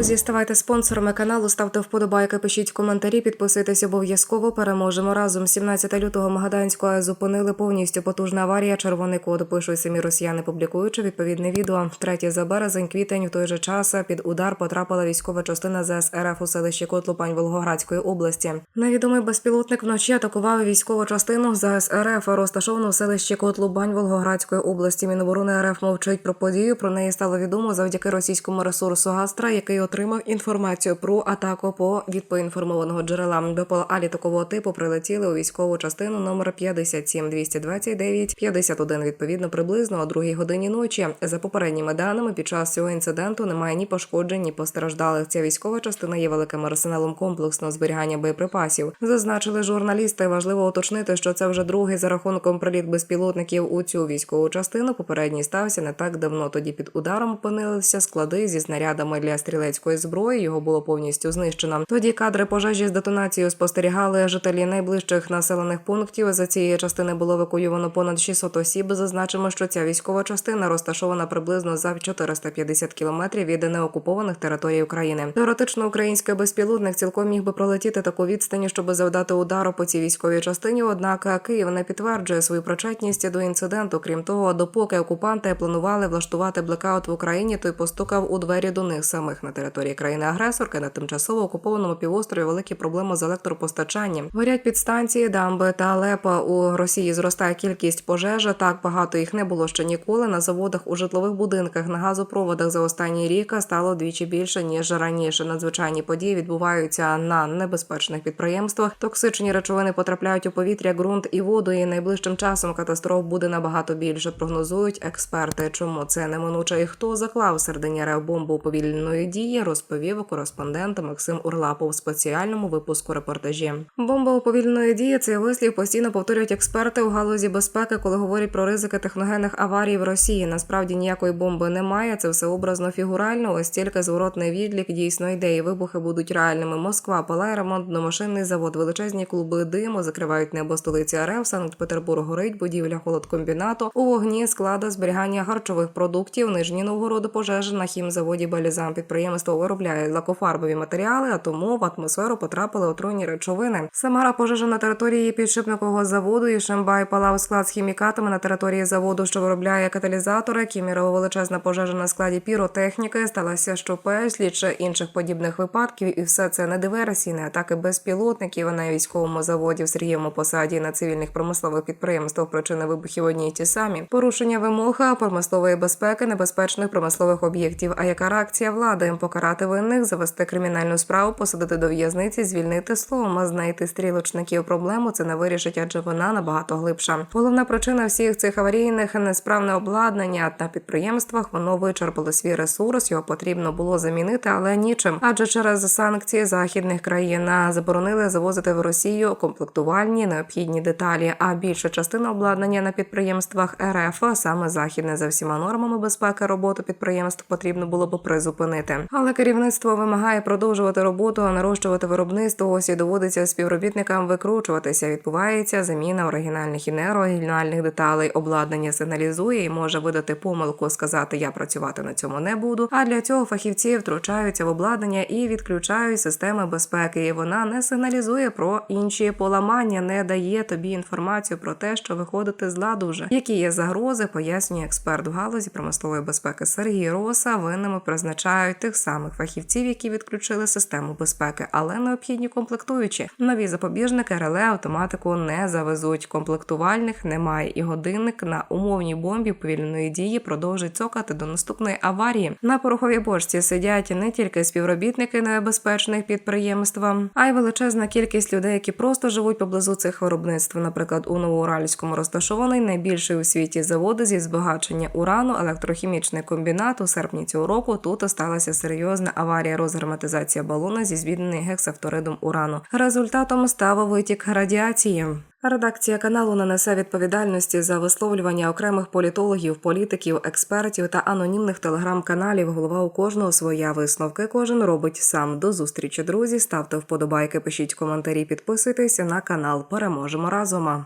Друзі, ставайте спонсорами каналу, ставте вподобайки, пишіть коментарі, підписуйтесь обов'язково. Переможемо разом. 17 лютого Магаданську АЕС зупинили повністю потужна аварія. Червоний код пишуть самі росіяни, публікуючи відповідне відео. Третє за березень, квітень в той же час під удар потрапила військова частина ЗС РФ у селищі Котлупань Волгоградської області. Невідомий безпілотник вночі атакував військову частину ЗС РФ, розташовану в селищі Котлубань Волгоградської області. Міноборони РФ мовчить про подію. Про неї стало відомо завдяки російському ресурсу Гастра, який отримав інформацію про атаку по від поінформованого джерела. БПЛА літакового типу прилетіли у військову частину номер 57 229 51 відповідно приблизно о другій годині ночі. За попередніми даними, під час цього інциденту немає ні пошкоджень, ні постраждалих. Ця військова частина є великим арсеналом комплексного зберігання боєприпасів. Зазначили журналісти. Важливо уточнити, що це вже другий за рахунком приліт безпілотників у цю військову частину. Попередній стався не так давно. Тоді під ударом опинилися склади зі снарядами для стрілецької зброї. Його було повністю знищено. Тоді кадри пожежі з детонацією спостерігали жителі найближчих населених пунктів. За цієї частини було евакуйовано понад 600 осіб. Зазначимо, що ця військова частина розташована приблизно за 450 кілометрів від неокупованих територій України. Теоретично український безпілотник цілком міг би пролетіти таку відстані, щоб завдати удару по цій військовій частині. Однак Київ не підтверджує свою причетність до інциденту. Крім того, допоки окупанти планували влаштувати блекаут в Україні, той постукав у двері до них самих на території країни-агресорки на тимчасово окупованому півострові великі проблеми з електропостачанням. Горять підстанції, дамби та лепа у Росії зростає кількість пожеж. Так багато їх не було ще ніколи. На заводах у житлових будинках на газопроводах за останній рік стало двічі більше ніж раніше. Надзвичайні події відбуваються на небезпечних підприємствах. Токсичні речовини потрапляють у повітря, ґрунт і воду. І найближчим часом катастроф буде набагато більше. Прогнозують експерти. Чому це неминуче і хто заклав середині бомбу повільної дії? Розповів кореспондент Максим Урлапов у спеціальному випуску репортажі. Бомба уповільної дії цей вислів постійно повторюють експерти у галузі безпеки, коли говорять про ризики техногенних аварій в Росії. Насправді ніякої бомби немає. Це все образно фігурально. Ось тільки зворотний відлік дійсно йде. І вибухи будуть реальними. Москва палає ремонтно-машинний завод, величезні клуби диму закривають небо столиці РФ. Санкт-Петербург горить будівля холодкомбінату. У вогні склада зберігання харчових продуктів. Нижні Новгороду пожежа на хімзаводі Балізам. Підприємство виробляє лакофарбові матеріали, а тому в атмосферу потрапили отруйні речовини. Самара пожежа на території підшипникового заводу і Шамбай палав склад з хімікатами на території заводу, що виробляє каталізатори. Кімірова величезна пожежа на складі піротехніки сталася що безліч інших подібних випадків, і все це не диверсійні атаки безпілотників на військовому заводі в Сергієвому посаді на цивільних промислових підприємствах. Причини вибухів одні й ті самі порушення вимог промислової безпеки небезпечних промислових об'єктів. А яка реакція влади покарати винних, завести кримінальну справу, посадити до в'язниці, звільнити словом, а знайти стрілочників проблему це не вирішить, адже вона набагато глибша. Головна причина всіх цих аварійних несправне обладнання на підприємствах воно вичерпало свій ресурс. Його потрібно було замінити, але нічим. Адже через санкції західних країн заборонили завозити в Росію комплектувальні необхідні деталі. А більша частина обладнання на підприємствах РФ, саме західне за всіма нормами безпеки роботу підприємств потрібно було б призупинити. Але керівництво вимагає продовжувати роботу, а нарощувати виробництво. Ось і доводиться співробітникам викручуватися. Відбувається заміна оригінальних і неоригінальних деталей. Обладнання сигналізує і може видати помилку, сказати я працювати на цьому не буду. А для цього фахівці втручаються в обладнання і відключають системи безпеки. І вона не сигналізує про інші поламання, не дає тобі інформацію про те, що виходити з ладу вже. Які є загрози, пояснює експерт в галузі промислової безпеки Сергій Роса. Винними призначають тих самих фахівців, які відключили систему безпеки, але необхідні комплектуючі. Нові запобіжники реле автоматику не завезуть. Комплектувальних немає, і годинник на умовній бомбі повільної дії продовжить цокати до наступної аварії. На пороховій бочці сидять не тільки співробітники небезпечних підприємств, а й величезна кількість людей, які просто живуть поблизу цих виробництв. Наприклад, у Новоуральському розташований найбільший у світі завод зі збагачення урану, електрохімічний комбінат. У серпні цього року тут осталася сталася серйозна аварія розгерметизація балона зі звільнений гексавторидом урану. Результатом став витік радіації. Редакція каналу не несе відповідальності за висловлювання окремих політологів, політиків, експертів та анонімних телеграм-каналів. Голова у кожного своя висновки. Кожен робить сам. До зустрічі, друзі. Ставте вподобайки, пишіть коментарі, підписуйтесь на канал. Переможемо разом.